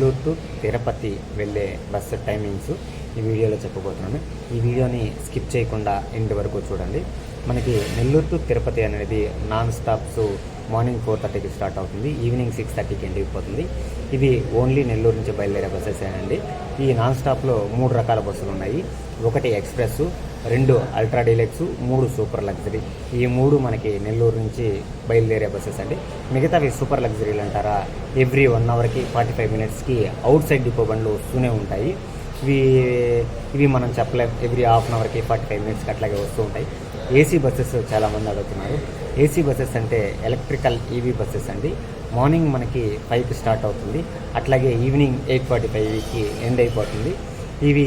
Nellore to Tirupati వెళ్ళే bus timings ఈ వీడియోలో చెప్పబోతున్నాను. ఈ వీడియోని స్కిప్ చేయకుండా ఎండ్ వరకు చూడండి. మనకి నెల్లూరు టు తిరుపతి అనేది నాన్ స్టాప్స్ మార్నింగ్ ఫోర్ థర్టీకి స్టార్ట్ అవుతుంది ఈవినింగ్ సిక్స్ థర్టీకి ఎండ్ అయిపోతుంది ఇది ఓన్లీ నెల్లూరు నుంచి బయలుదేరే బస్సెస్ అండి. ఈ నాన్ స్టాప్లో మూడు రకాల బస్సులు ఉన్నాయి. ఒకటి ఎక్స్ప్రెస్ రెండు అల్ట్రా డీలక్స్ మూడు సూపర్ లగ్జరీ. ఈ మూడు మనకి నెల్లూరు నుంచి బయలుదేరే బస్సెస్ అండి. మిగతావి సూపర్ లగ్జరీలు అంటారా? ఎవ్రీ వన్ అవర్కి ఫార్టీ ఫైవ్ మినిట్స్కి అవుట్ సైడ్ డిపో బండ్లు వస్తూనే ఉంటాయి. ఇవి ఇవి మనం చెప్పలేం. ఎవ్రీ హాఫ్ అన్ అవర్కి ఫార్టీ ఫైవ్ మినిట్స్కి అట్లాగే వస్తూ ఉంటాయి. ఏసీ బస్సెస్ చాలామంది అడుగుతున్నారు. ఏసీ బస్సెస్ అంటే ఎలక్ట్రికల్ ఈవీ బస్సెస్ అండి. మార్నింగ్ మనకి ఫైవ్కి స్టార్ట్ అవుతుంది. అట్లాగే ఈవినింగ్ ఎయిట్ ఫార్టీ ఫైవ్కి ఎండ్ అయిపోతుంది. ఇవి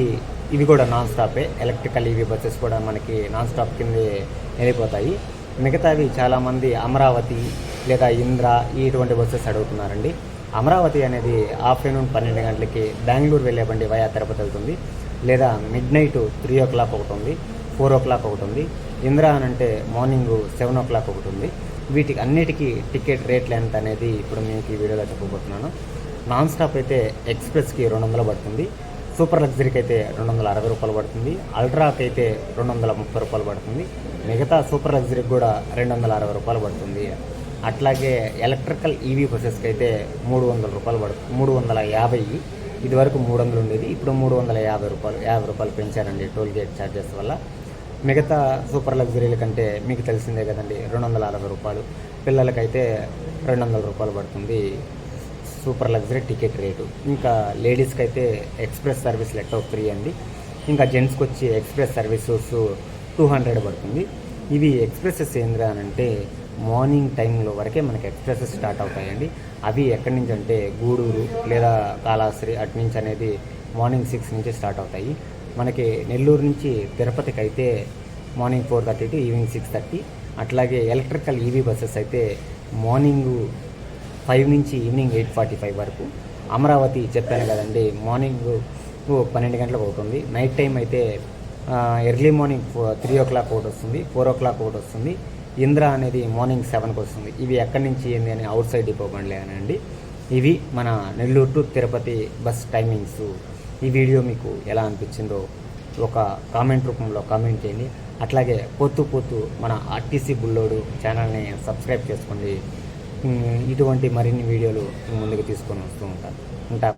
ఇవి కూడా నాన్ స్టాపే ఎలక్ట్రికల్ ఈవీ బస్సెస్ కూడా మనకి నాన్ స్టాప్ కింద వెళ్ళిపోతాయి. మిగతావి చాలామంది అమరావతి లేదా ఇంద్ర ఇటువంటి బస్సెస్ అడుగుతున్నారండి. అమరావతి అనేది ఆఫ్టర్నూన్ పన్నెండు గంటలకి బెంగళూరు వెళ్ళే బండి వయా తిరుపతి వెళ్తుంది. లేదా midnight three o'clock ఒకటి ఉంది ఫోర్ ఓ క్లాక్ ఒకటి ఉంది. ఇంద్ర అని అంటే మార్నింగ్ సెవెన్ ఓ క్లాక్ ఒకటి ఉంది. వీటికి అన్నిటికీ టికెట్ రేట్లు ఎంత అనేది ఇప్పుడు మీకు ఈ వీడియోలో చెప్పబోతున్నాను. నాన్ స్టాప్ అయితే ఎక్స్ప్రెస్కి రెండు వందలు పడుతుంది. సూపర్ లగ్జరీకి అయితే రెండు వందల అరవై రూపాయలు పడుతుంది. అల్ట్రాకి అయితే రెండు వందల ముప్పై రూపాయలు పడుతుంది. మిగతా సూపర్ లగ్జరీకి కూడా రెండు వందల అరవై రూపాయలు పడుతుంది. అట్లాగే ఎలక్ట్రికల్ ఈవీ బస్సెస్కి అయితే మూడు వందల రూపాయలు పడుతుంది మూడు వందల యాభై. ఇది వరకు మూడు వందలు ఉండేది. ఇప్పుడు మూడు వందల యాభై రూపాయలు యాభై రూపాయలు పెంచారండి టోల్ గేట్ ఛార్జెస్ వల్ల. మిగతా సూపర్ లగ్జరీల కంటే మీకు తెలిసిందే కదండి రెండు వందల అరవై రూపాయలు. పిల్లలకైతే రెండు వందల రూపాయలు పడుతుంది సూపర్ లగ్జరీ టికెట్ రేటు. ఇంకా లేడీస్కి అయితే express service let off free అండి. ఇంకా జెంట్స్కి వచ్చి ఎక్స్ప్రెస్ సర్వీసెస్ టూ హండ్రెడ్ పడుతుంది. ఇవి ఎక్స్ప్రెసెస్ ఏంద్రా అని అంటే మార్నింగ్ టైంలో వరకే మనకి ఎక్స్ప్రెసెస్ స్టార్ట్ అవుతాయండి. అవి ఎక్కడి నుంచి అంటే గూడూరు లేదా కాళాశ్రీ అటు నుంచి అనేది మార్నింగ్ సిక్స్ నుంచి స్టార్ట్ అవుతాయి. మనకి నెల్లూరు నుంచి తిరుపతికి అయితే morning four thirty to evening six thirty. అట్లాగే ఎలక్ట్రికల్ ఈవీ బస్సెస్ అయితే మార్నింగ్ ఫైవ్ నుంచి ఈవినింగ్ ఎయిట్ ఫార్టీ ఫైవ్ వరకు. అమరావతి చెప్పాను కదండి మార్నింగ్ పన్నెండు గంటలకు అవుతుంది. నైట్ టైం అయితే early morning three o'clock ఒకటి వస్తుంది ఫోర్ ఓ క్లాక్ ఒకటి వస్తుంది. ఇంద్ర అనేది మార్నింగ్ సెవెన్కి వస్తుంది. ఇవి ఎక్కడి నుంచి ఏంది అని అవుట్ సైడ్ డిపో బండ్లే అనండి ఇవి మన Nellore to Tirupati bus timings. ఈ వీడియో మీకు ఎలా అనిపించిందో ఒక కామెంట్ రూపంలో కామెంట్ చేయండి. అట్లాగే పొత్తు పొత్తు మన ఆర్టీసీ బుల్లోడు ఛానల్ని సబ్స్క్రైబ్ చేసుకోండి. ఇటువంటి మరిన్ని వీడియోలు ముందుకు తీసుకొని వస్తూ ఉంటాను. ఉంటా